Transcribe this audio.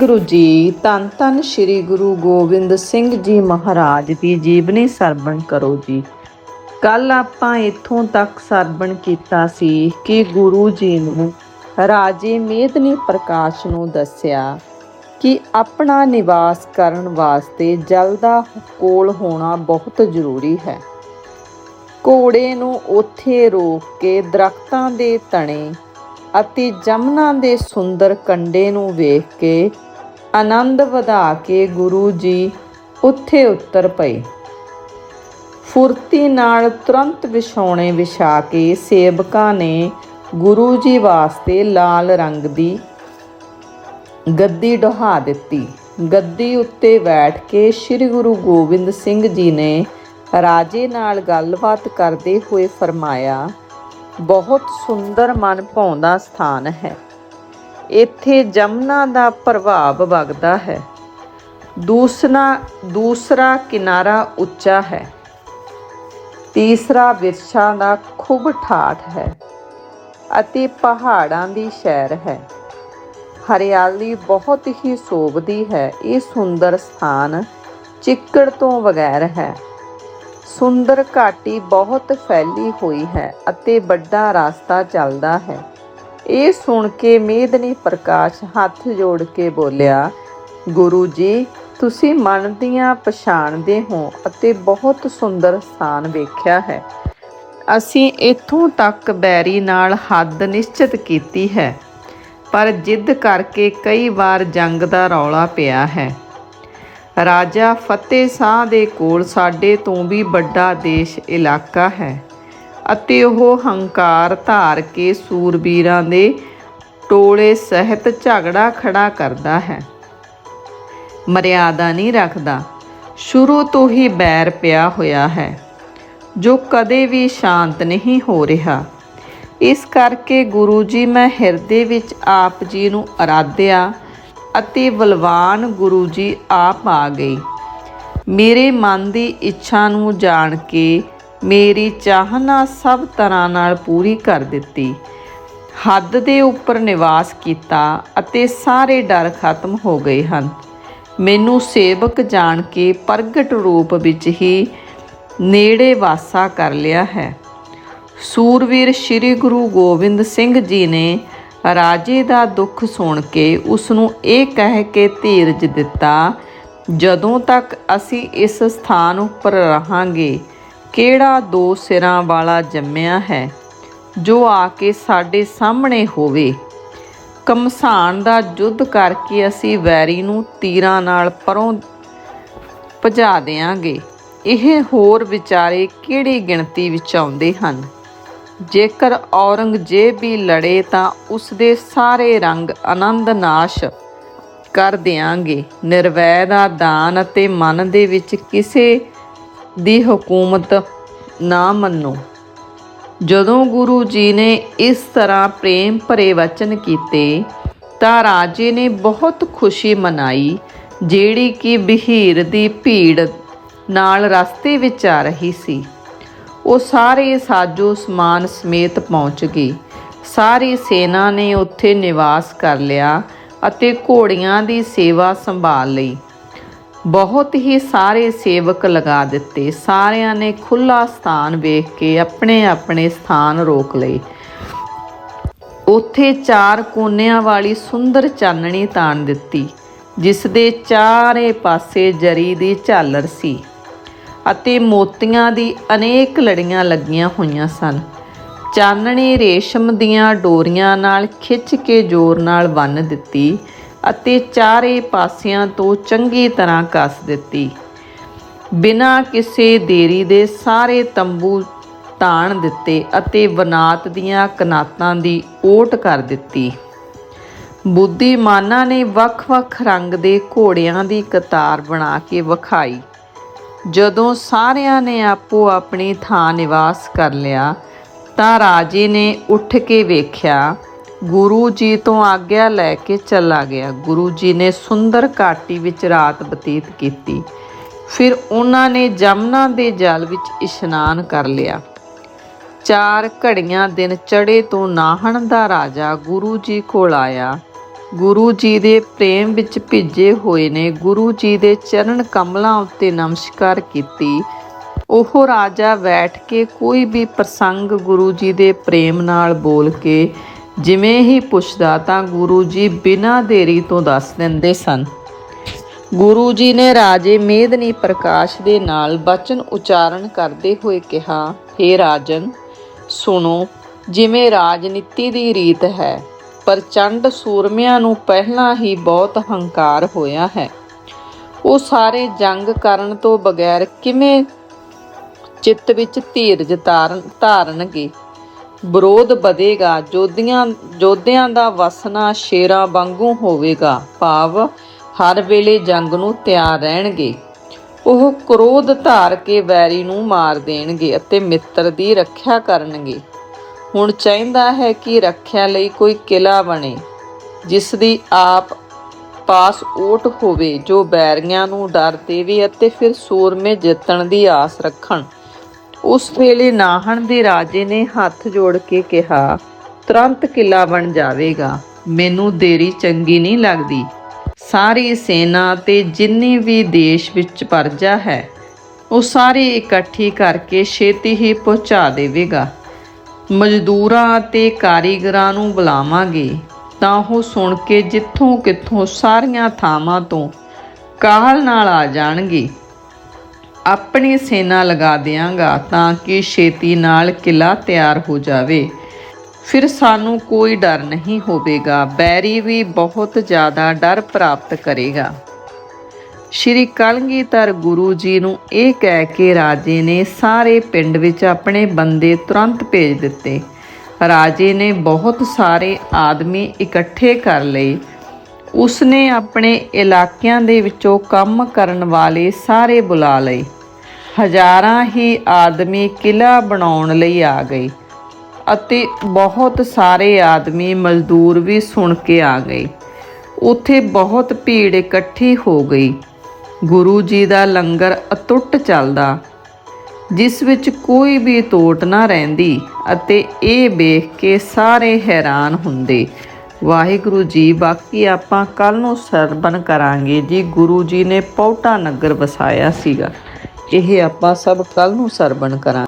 ਗੁਰੂ ਜੀ, ਧੰਨ ਧੰਨ ਸ੍ਰੀ ਗੁਰੂ ਗੋਬਿੰਦ ਸਿੰਘ ਜੀ ਮਹਾਰਾਜ ਦੀ ਜੀਵਨੀ ਸਰਵਣ ਕਰੋ ਜੀ। ਕੱਲ ਆਪਾਂ ਇੱਥੋਂ ਤੱਕ ਸਰਵਣ ਕੀਤਾ ਸੀ ਕਿ ਗੁਰੂ ਜੀ ਨੂੰ ਰਾਜੇ ਮੇਦਨੀ ਪ੍ਰਕਾਸ਼ ਨੂੰ ਦੱਸਿਆ ਕਿ ਆਪਣਾ ਨਿਵਾਸ ਕਰਨ ਵਾਸਤੇ ਜਲ ਦਾ ਕੋਲ ਹੋਣਾ ਬਹੁਤ ਜ਼ਰੂਰੀ ਹੈ। ਘੋੜੇ ਨੂੰ ਉੱਥੇ ਰੋਕ ਕੇ ਦਰਖਤਾਂ ਦੇ ਤਣੇ ਅਤੇ ਜਮਨਾ ਦੇ ਸੁੰਦਰ ਕੰਡੇ ਨੂੰ ਵੇਖ ਕੇ ਆਨੰਦ ਵਧਾ ਕੇ ਗੁਰੂ ਜੀ ਉੱਥੇ ਉਤਰ ਪਏ। ਫੁਰਤੀ ਨਾਲ ਤੁਰੰਤ ਵਿਛਾਉਣੇ ਵਿਛਾ ਕੇ ਸੇਵਕਾਂ ਨੇ ਗੁਰੂ ਜੀ ਵਾਸਤੇ ਲਾਲ ਰੰਗ ਦੀ ਗੱਦੀ ਢਹਾ ਦਿੱਤੀ। ਗੱਦੀ ਉੱਤੇ ਬੈਠ ਕੇ ਸ੍ਰੀ ਗੁਰੂ ਗੋਬਿੰਦ ਸਿੰਘ ਜੀ ਨੇ ਰਾਜੇ ਨਾਲ ਗੱਲਬਾਤ ਕਰਦੇ ਹੋਏ ਫਰਮਾਇਆ, ਬਹੁਤ ਸੁੰਦਰ ਮਨ ਭਾਉਂਦਾ ਸਥਾਨ ਹੈ। ਇੱਥੇ ਜਮਨਾ ਦਾ ਪ੍ਰਭਾਵ ਵਗਦਾ ਹੈ। ਦੂਸਰਾ ਦੂਸਰਾ ਕਿਨਾਰਾ ਉੱਚਾ ਹੈ। ਤੀਸਰਾ ਵਿਰਛਾਂ ਦਾ ਖੂਬ ਠਾਠ ਹੈ ਅਤੇ ਪਹਾੜਾਂ ਦੀ ਸ਼ਹਿਰ ਹੈ। ਹਰਿਆਲੀ ਬਹੁਤ ਹੀ ਸੋਭਦੀ ਹੈ। ਇਹ ਸੁੰਦਰ ਸਥਾਨ ਚਿੱਕੜ ਤੋਂ ਬਗੈਰ ਹੈ। ਸੁੰਦਰ ਘਾਟੀ ਬਹੁਤ ਫੈਲੀ ਹੋਈ ਹੈ ਅਤੇ ਵੱਡਾ ਰਸਤਾ ਚੱਲਦਾ ਹੈ। ਇਹ ਸੁਣ ਕੇ ਮੇਦਨੀ ਪ੍ਰਕਾਸ਼ ਹੱਥ ਜੋੜ ਕੇ ਬੋਲਿਆ, ਗੁਰੂ ਜੀ, ਤੁਸੀਂ ਮਨ ਦੀਆਂ ਪਛਾਣਦੇ ਹੋ ਅਤੇ ਬਹੁਤ ਸੁੰਦਰ ਸਥਾਨ ਵੇਖਿਆ ਹੈ। ਅਸੀਂ ਇੱਥੋਂ ਤੱਕ ਬੈਰੀ ਨਾਲ ਹੱਦ ਨਿਸ਼ਚਿਤ ਕੀਤੀ ਹੈ, ਪਰ ਜਿੱਦ ਕਰਕੇ ਕਈ ਵਾਰ ਜੰਗ ਦਾ ਰੌਲਾ ਪਿਆ ਹੈ। ਰਾਜਾ ਫਤਿਹ ਸਾਹ ਦੇ ਕੋਲ ਸਾਡੇ ਤੋਂ ਵੀ ਵੱਡਾ ਦੇਸ਼ ਇਲਾਕਾ ਹੈ। ਅਤੇ ਉਹ ਹੰਕਾਰ ਧਾਰ ਕੇ ਸੂਰਬੀਰਾਂ ਦੇ ਟੋਲੇ ਸਹਿਤ ਝਗੜਾ ਖੜਾ ਕਰਦਾ ਹੈ। ਮਰਿਆਦਾ ਨਹੀਂ ਰੱਖਦਾ। ਸ਼ੁਰੂ ਤੋਂ ਹੀ ਬੈਰ ਪਿਆ ਹੋਇਆ ਹੈ, ਜੋ ਕਦੇ ਵੀ ਸ਼ਾਂਤ ਨਹੀਂ ਹੋ ਰਿਹਾ। ਇਸ ਕਰਕੇ ਗੁਰੂ ਜੀ ਮੈਂ ਹਿਰਦੇ ਵਿੱਚ ਆਪ ਜੀ ਨੂੰ ਅਰਾਧਿਆ ਅਤੇ ਬਲਵਾਨ ਗੁਰੂ ਜੀ ਆਪ ਆ ਗਏ। ਮੇਰੇ ਮਨ ਦੀ ਇੱਛਾ ਨੂੰ ਜਾਣ ਕੇ ਮੇਰੀ ਚਾਹਨਾ ਸਭ ਤਰ੍ਹਾਂ ਨਾਲ ਪੂਰੀ ਕਰ ਦਿੱਤੀ। ਹੱਦ ਦੇ ਉੱਪਰ ਨਿਵਾਸ ਕੀਤਾ ਅਤੇ ਸਾਰੇ ਡਰ ਖਤਮ ਹੋ ਗਏ ਹਨ। ਮੈਨੂੰ ਸੇਵਕ ਜਾਣ ਕੇ ਪ੍ਰਗਟ ਰੂਪ ਵਿੱਚ ਹੀ ਨੇੜੇ ਵਾਸਾ ਕਰ ਲਿਆ ਹੈ। ਸੂਰਵੀਰ ਸ੍ਰੀ ਗੁਰੂ ਗੋਬਿੰਦ ਸਿੰਘ ਜੀ ਨੇ ਰਾਜੇ ਦਾ ਦੁੱਖ ਸੁਣ ਕੇ ਉਸ ਨੂੰ ਇਹ ਕਹਿ ਕੇ ਧੀਰਜ ਦਿੱਤਾ, ਜਦੋਂ ਤੱਕ ਅਸੀਂ ਇਸ ਸਥਾਨ ਉੱਪਰ ਰਹਾਂਗੇ ਕਿਹੜਾ ਦੋ ਸਿਰਾਂ ਵਾਲਾ ਜੰਮਿਆ ਹੈ, ਜੋ ਆ ਕੇ ਸਾਡੇ ਸਾਹਮਣੇ ਹੋਵੇ? ਕਮਸਾਨ ਦਾ ਯੁੱਧ ਕਰਕੇ ਅਸੀਂ ਵੈਰੀ ਨੂੰ ਤੀਰਾਂ ਨਾਲ ਪਰੋਂ ਭਜਾ ਦੇਾਂਗੇ ਇਹ ਹੋਰ ਵਿਚਾਰੇ ਕਿਹੜੀ ਗਿਣਤੀ ਵਿੱਚ ਆਉਂਦੇ ਹਨ? ਜੇਕਰ ਔਰੰਗਜ਼ੇਬ ਵੀ ਲੜੇ ਤਾਂ ਉਸ ਦੇ ਸਾਰੇ ਰੰਗ ਆਨੰਦ ਨਾਸ਼ ਕਰ ਦਿਆਂਗੇ। ਨਿਰਵੈ ਦਾ ਦਾਨ ਅਤੇ ਮਨ ਦੇ ਵਿੱਚ ਕਿਸੇ ਦੀ ਹਕੂਮਤ ਨਾ ਮੰਨੋ। ਜਦੋਂ ਗੁਰੂ ਜੀ ਨੇ ਇਸ ਤਰ੍ਹਾਂ ਪ੍ਰੇਮ ਭਰੇ ਵਚਨ ਕੀਤੇ, ਤਾਂ ਰਾਜੇ ਨੇ ਬਹੁਤ ਖੁਸ਼ੀ ਮਨਾਈ, ਜਿਹੜੀ ਕਿ ਬਹੀਰ ਦੀ ਭੀੜ ਨਾਲ ਰਸਤੇ ਵਿੱਚ ਆ ਰਹੀ ਸੀ। ਉਹ ਸਾਰੇ ਸਾਜੋ ਸਮਾਨ ਸਮੇਤ ਪਹੁੰਚ ਗਏ। ਸਾਰੀ ਸੈਨਾ ਨੇ ਉੱਥੇ ਨਿਵਾਸ ਕਰ ਲਿਆ ਅਤੇ ਘੋੜੀਆਂ ਦੀ ਸੇਵਾ ਸੰਭਾਲ ਲਈ। ਬਹੁਤ ਹੀ ਸਾਰੇ ਸੇਵਕ ਲਗਾ ਦਿੱਤੇ। ਸਾਰਿਆਂ ਨੇ ਖੁੱਲਾ ਸਥਾਨ ਵੇਖ ਕੇ ਆਪਣੇ ਆਪਣੇ ਸਥਾਨ ਰੋਕ ਲਏ। ਉੱਥੇ ਚਾਰ ਕੋਨਿਆਂ ਵਾਲੀ ਸੁੰਦਰ ਚਾਨਣੀ ਤਾਣ ਦਿੱਤੀ ਜਿਸ ਦੇ ਚਾਰੇ ਪਾਸੇ ਜਰੀ ਦੀ ਝਾਲਰ ਸੀ ਅਤੇ ਮੋਤੀਆਂ ਦੀ ਅਨੇਕ ਲੜੀਆਂ ਲੱਗੀਆਂ ਹੋਈਆਂ ਸਨ। ਚਾਨਣੀ ਰੇਸ਼ਮ ਦੀਆਂ ਡੋਰੀਆਂ ਨਾਲ ਖਿੱਚ ਕੇ ਜ਼ੋਰ ਨਾਲ ਬੰਨ ਦਿੱਤੀ ਅਤੇ ਚਾਰੇ ਪਾਸਿਆਂ ਤੋਂ ਚੰਗੀ ਤਰ੍ਹਾਂ ਕੱਸ ਦਿੱਤੀ। ਬਿਨਾਂ ਕਿਸੇ ਦੇਰੀ ਦੇ ਸਾਰੇ ਤੰਬੂ ਤਾਣ ਦਿੱਤੇ ਅਤੇ ਬਨਾਤ ਦੀਆਂ ਕਨਾਤਾਂ ਦੀ ਓਟ ਕਰ ਦਿੱਤੀ। ਬੁੱਧੀਮਾਨਾਂ ਨੇ ਵੱਖ-ਵੱਖ ਰੰਗ ਦੇ ਘੋੜਿਆਂ ਦੀ ਕਤਾਰ ਬਣਾ ਕੇ ਵਿਖਾਈ। ਜਦੋਂ ਸਾਰਿਆਂ ਨੇ ਆਪੋ ਆਪਣੀ ਥਾਂ ਨਿਵਾਸ ਕਰ ਲਿਆ, ਤਾਂ ਰਾਜੇ ਨੇ ਉੱਠ ਕੇ ਵੇਖਿਆ ਗੁਰੂ ਜੀ ਤੋਂ ਆਗਿਆ ਲੈ ਕੇ ਚਲਾ ਗਿਆ। ਗੁਰੂ ਜੀ ਨੇ ਸੁੰਦਰ ਘਾਟੀ ਵਿੱਚ ਰਾਤ ਬਤੀਤ ਕੀਤੀ। ਫਿਰ ਉਹਨਾਂ ਨੇ ਜਮਨਾ ਦੇ ਜਲ ਵਿੱਚ ਇਸ਼ਨਾਨ ਕਰ ਲਿਆ। ਚਾਰ ਘੜੀਆਂ ਦਿਨ ਚੜੇ ਤੋਂ ਨਾਹਣ ਦਾ ਰਾਜਾ ਗੁਰੂ ਜੀ ਕੋਲ ਆਇਆ। ਗੁਰੂ ਜੀ ਦੇ ਪ੍ਰੇਮ ਵਿੱਚ ਭਿੱਜੇ ਹੋਏ ਨੇ। ਗੁਰੂ ਜੀ ਦੇ ਚਰਨ ਕਮਲਾਂ ਉੱਤੇ ਨਮਸਕਾਰ ਕੀਤੀ। ਉਹ ਰਾਜਾ ਬੈਠ ਕੇ ਕੋਈ ਵੀ ਪ੍ਰਸੰਗ ਗੁਰੂ ਜੀ ਦੇ ਪ੍ਰੇਮ ਨਾਲ ਬੋਲ ਕੇ ਜਿਵੇਂ ਹੀ ਪੁੱਛਦਾ ਤਾਂ ਗੁਰੂ ਜੀ ਬਿਨਾਂ ਦੇਰੀ ਤੋਂ ਦੱਸ ਦਿੰਦੇ ਸਨ। ਗੁਰੂ ਜੀ ਨੇ ਰਾਜੇ ਮੇਦਨੀ ਪ੍ਰਕਾਸ਼ ਦੇ ਨਾਲ ਬਚਨ ਉਚਾਰਨ ਕਰਦੇ ਹੋਏ ਕਿਹਾ हे ਰਾਜਨ, ਸੁਣੋ, ਜਿਵੇਂ ਰਾਜਨੀਤੀ ਦੀ ਰੀਤ ਹੈ ਪ੍ਰਚੰਡ ਸੂਰਮਿਆਂ ਨੂੰ ਪਹਿਲਾਂ ਹੀ ਬਹੁਤ ਹੰਕਾਰ ਹੋਇਆ ਹੈ। ਉਹ ਸਾਰੇ ਜੰਗ ਕਰਨ ਤੋਂ ਬਗੈਰ ਕਿਵੇਂ ਚਿੱਤ ਵਿੱਚ ਧੀਰਜ ਧਾਰਨ ਧਾਰਨਗੇ? ਵਿਰੋਧ ਵਧੇਗਾ। ਜੋਧੀਆਂ, ਜੋਧਿਆਂ ਦਾ ਵਸਣਾ ਸ਼ੇਰਾਂ ਵਾਂਗੂ ਹੋਵੇਗਾ। ਭਾਵ ਹਰ ਵੇਲੇ ਜੰਗ ਨੂੰ ਤਿਆਰ ਰਹਿਣਗੇ। ਉਹ ਕ੍ਰੋਧ ਧਾਰ ਕੇ ਵੈਰੀ ਨੂੰ ਮਾਰ ਦੇਣਗੇ ਅਤੇ ਮਿੱਤਰ ਦੀ ਰੱਖਿਆ ਕਰਨਗੇ। ਹੁਣ ਚਾਹੀਦਾ ਹੈ ਕਿ ਰੱਖਿਆ ਲਈ ਕੋਈ ਕਿਲਾ ਬਣੇ, ਜਿਸ ਦੀ ਆਪ ਪਾਸ ਓਟ ਹੋਵੇ, ਜੋ ਬੈਰੀਆਂ ਨੂੰ ਡਰ ਦੇਵੇ ਅਤੇ ਫਿਰ ਸੂਰਮੇ ਜਿੱਤਣ ਦੀ ਆਸ ਰੱਖਣ। ਉਸ ਵੇਲੇ ਨਾਹਣ ਦੇ ਰਾਜੇ ਨੇ ਹੱਥ ਜੋੜ ਕੇ ਕਿਹਾ, ਤੁਰੰਤ ਕਿਲਾ ਬਣ ਜਾਵੇਗਾ। ਮੈਨੂੰ ਦੇਰੀ ਚੰਗੀ ਨਹੀਂ ਲੱਗਦੀ। ਸਾਰੀ ਸੈਨਾ ਤੇ ਜਿੰਨੀ ਵੀ ਦੇਸ਼ ਵਿੱਚ ਪਰਜਾ ਹੈ, ਉਹ ਸਾਰੇ ਇਕੱਠੀ ਕਰਕੇ ਛੇਤੀ ਹੀ ਪਹੁੰਚਾ ਦੇਵੇਗਾ। ਮਜ਼ਦੂਰਾਂ ਤੇ ਕਾਰੀਗਰਾਂ ਨੂੰ ਬੁਲਾਵਾਂਗੇ, ਤਾਂ ਉਹ ਸੁਣ ਕੇ ਜਿੱਥੋਂ ਕਿੱਥੋਂ ਸਾਰੀਆਂ ਥਾਵਾਂ ਤੋਂ ਕਾਹਲ ਨਾਲ ਆ ਜਾਣਗੇ। ਆਪਣੀ ਸੈਨਾ ਲਗਾ ਦਿਆਂਗਾ ਤਾਂ ਕਿ ਛੇਤੀ ਨਾਲ ਕਿਲਾ ਤਿਆਰ ਹੋ ਜਾਵੇ। ਫਿਰ ਸਾਨੂੰ ਕੋਈ ਡਰ ਨਹੀਂ ਹੋਵੇਗਾ। ਬੈਰੀ ਵੀ ਬਹੁਤ ਜ਼ਿਆਦਾ ਡਰ ਪ੍ਰਾਪਤ ਕਰੇਗਾ। ਸ਼੍ਰੀ ਕਲਗੀਧਰ ਗੁਰੂ ਜੀ ਨੂੰ ਇਹ ਕਹਿ ਕੇ ਰਾਜੇ ਨੇ ਸਾਰੇ ਪਿੰਡ ਵਿੱਚ ਆਪਣੇ ਬੰਦੇ ਤੁਰੰਤ ਭੇਜ ਦਿੱਤੇ। ਰਾਜੇ ਨੇ ਬਹੁਤ ਸਾਰੇ ਆਦਮੀ ਇਕੱਠੇ ਕਰ ਲਏ। ਉਸਨੇ ਆਪਣੇ ਇਲਾਕਿਆਂ ਦੇ ਵਿੱਚੋਂ ਕੰਮ ਕਰਨ ਵਾਲੇ ਸਾਰੇ ਬੁਲਾ ਲਏ। ਹਜ਼ਾਰਾਂ ਹੀ ਆਦਮੀ ਕਿਲਾ ਬਣਾਉਣ ਲਈ ਆ ਗਏ ਅਤੇ ਬਹੁਤ ਸਾਰੇ ਆਦਮੀ ਮਜ਼ਦੂਰ ਵੀ ਸੁਣ ਕੇ ਆ ਗਏ। ਉੱਥੇ ਬਹੁਤ ਭੀੜ ਇਕੱਠੀ ਹੋ ਗਈ। ਗੁਰੂ ਜੀ ਦਾ ਲੰਗਰ ਅਟੁੱਟ ਚੱਲਦਾ, ਜਿਸ ਵਿੱਚ ਕੋਈ ਵੀ ਤੋਟ ਨਾ ਰਹਿੰਦੀ ਅਤੇ ਇਹ ਵੇਖ ਕੇ ਸਾਰੇ ਹੈਰਾਨ ਹੁੰਦੇ, ਵਾਹਿਗੁਰੂ ਜੀ, ਬਾਕੀ ਆਪਾਂ ਕੱਲ ਨੂੰ ਸਰਵਣ ਕਰਾਂਗੇ। ਜੀ, ਗੁਰੂ ਜੀ ਨੇ ਪੌਟਾ ਨਗਰ ਵਸਾਇਆ ਸੀਗਾ। ਇਹ ਆਪਾਂ ਸਭ ਕੱਲ ਨੂੰ ਸਰਵਣ ਕਰਾਂ